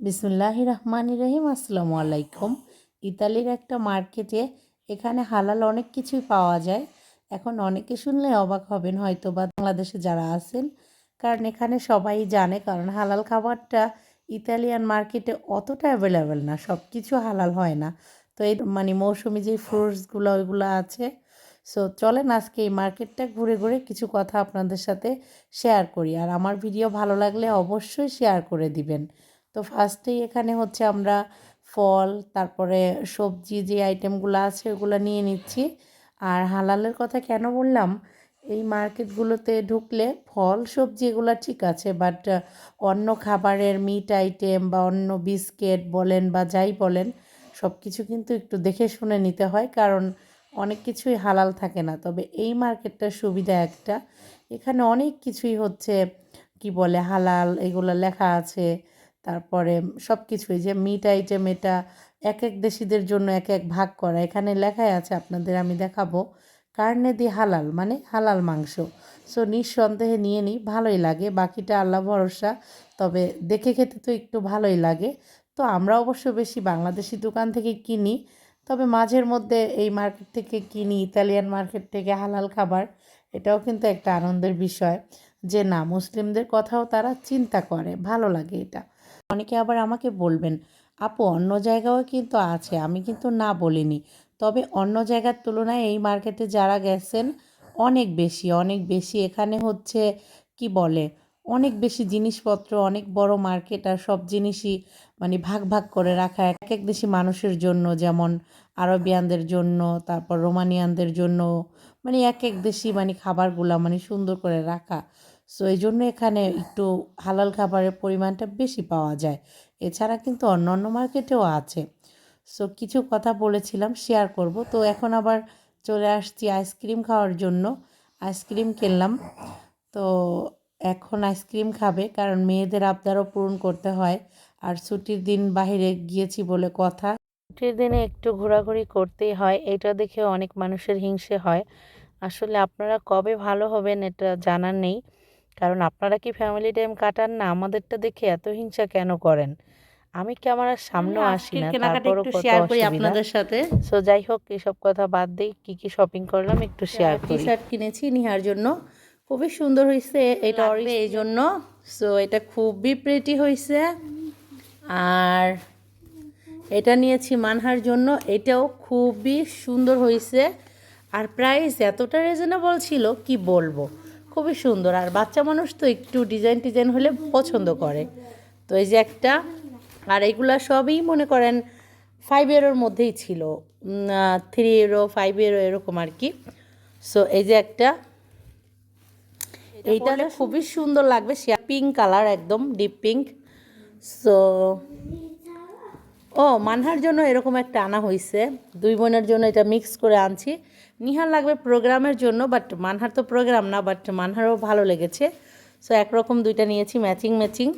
বিসমুল্লাহ রহমান রহিম, আসসালামু আলাইকুম। ইতালির একটা মার্কেটে এখানে হালাল অনেক কিছুই পাওয়া যায়। এখন অনেকে শুনলে অবাক হবেন হয়তো বা বাংলাদেশে যারা আছেন, কারণ এখানে সবাই জানে, কারণ হালাল খাবারটা ইতালিয়ান মার্কেটে অতটা অ্যাভেলেবেল না সব কিছু হালাল হয় না। তো এই মানে মৌসুমি যে ফ্রুটসগুলো ওইগুলো আছে। সো চলেন আজকে এই মার্কেটটা ঘুরে ঘুরে কিছু কথা আপনাদের সাথে শেয়ার করি। আর আমার ভিডিও ভালো লাগলে অবশ্যই শেয়ার করে দিবেন। তো ফার্স্টেই এখানে হচ্ছে আমরা ফল, তারপরে সবজি যে আইটেমগুলো আছে ওগুলো নিয়ে নিচ্ছি। আর হালালের কথা কেন বললাম? এই মার্কেটগুলোতে ঢুকলে ফল, সবজি এগুলো ঠিক আছে বাট অন্য খাবারের মিট আইটেম বা অন্য বিস্কিট বলেন বা যাই বলেন সব কিছু কিন্তু একটু দেখে শুনে নিতে হয়, কারণ অনেক কিছুই হালাল থাকে না। তবে এই মার্কেটটার সুবিধা একটা, এখানে অনেক কিছুই হচ্ছে, কি বলে, হালাল এগুলো লেখা আছে। তারপরে সব কিছুই যে মিট আইটেম এটা এক এক দেশিদের জন্য এক এক ভাগ করা। এখানে লেখাই আছে আপনাদের, আমি দেখাবো। কার্নে দি হালাল মানে হালাল মাংস। সো নিঃসন্দেহে নিয়ে নিই, ভালোই লাগে। বাকিটা আল্লাহ ভরসা, তবে দেখে খেতে তো একটু ভালোই লাগে। তো আমরা অবশ্য বেশি বাংলাদেশি দোকান থেকে কিনি, তবে মাঝের মধ্যে এই মার্কেট থেকে কিনি, ইতালিয়ান মার্কেট থেকে হালাল খাবার, এটাও কিন্তু একটা আনন্দের বিষয়। যে না, মুসলিমদের কথাও তারা চিন্তা করে, ভালো লাগে এটা। অনেকে আবার আমাকে বলবেন, আপু, অন্য জায়গাও কিন্তু আছে, আমি কিন্তু না বলিনি। তবে অন্য জায়গার তুলনায় এই মার্কেটে যারা গেছেন, অনেক বেশি অনেক বেশি। এখানে হচ্ছে, কি বলে, অনেক বেশি জিনিসপত্র, অনেক বড় মার্কেট আর সব জিনিসই মানে ভাগ ভাগ করে রাখা। এক এক দেশি মানুষের জন্য, যেমন আরবিয়ানদের জন্য, তারপর রোমানিয়ানদের জন্য মানে এক এক দেশি মানে খাবারগুলা মানে সুন্দর করে রাখা। সো এই জন্য এখানে একটু হালাল খাবারের পরিমাণটা বেশি পাওয়া যায়। এছাড়া কিন্তু অন্য অন্য মার্কেটেও আছে। সো কিছু কথা বলেছিলাম শেয়ার করব। তো এখন আবার চলে আসছি আইসক্রিম খাওয়ার জন্য। আইসক্রিম কিনলাম। তো এখন আইসক্রিম খাবে, কারণ মেয়েদের আবদারও পূরণ করতে হয়। আর ছুটির দিন বাইরে গিয়েছি বলে কথা। ছুটির দিনে একটু ঘোরাঘুরি করতেই হয়, এটা দেখে অনেক মানুষের হিংসে হয়। আসলে আপনারা কবে ভালো হবেন এটা জানার নেই। কারণ আপনারা কি ফ্যামিলি টাইম কাটান না? আমাদেরটা দেখে এত হিংসা কেন করেন? আমি ক্যামেরার সামনেও আসি না তারপরও কত শেয়ার করি আপনাদের সাথে। সো যাই হোক এসব কথা বাদ দিই কি কি শপিং করলাম একটু শেয়ার করি। টি শার্ট কিনেছি নিহার জন্য। খুবই সুন্দর হয়েছে এটা অর্ডার এই জন্য। সো এটা খুবই প্রেটি হয়েছে আর এটা নিয়েছি মানহার জন্য এটাও খুবই সুন্দর হয়েছে আর প্রাইস এতটা রিজনেবল ছিল কি বলব? খুবই সুন্দর। আর বাচ্চা মানুষ তো একটু ডিজাইন টিজাইন হলে পছন্দ করে। তো এই যে একটা, আর এগুলা সবই মনে করেন ফাইভ ইয়ারের মধ্যেই ছিল। থ্রি ইউরো ফাইভ ইউরো এরকম আর কি। সো এই যে একটা, এইটা খুবই সুন্দর লাগবে। পিঙ্ক কালার একদম ডিপ পিঙ্ক সো ও, মানহার জন্য এরকম একটা আনা হয়েছে দুই বোনের জন্য এটা মিক্স করে আনছি। নিহার লাগবে প্রোগ্রামের জন্য বাট মানহার তো প্রোগ্রাম না বাট মানহারও ভালো লেগেছে। সো একরকম দুইটা নিয়েছি ম্যাচিং ম্যাচিং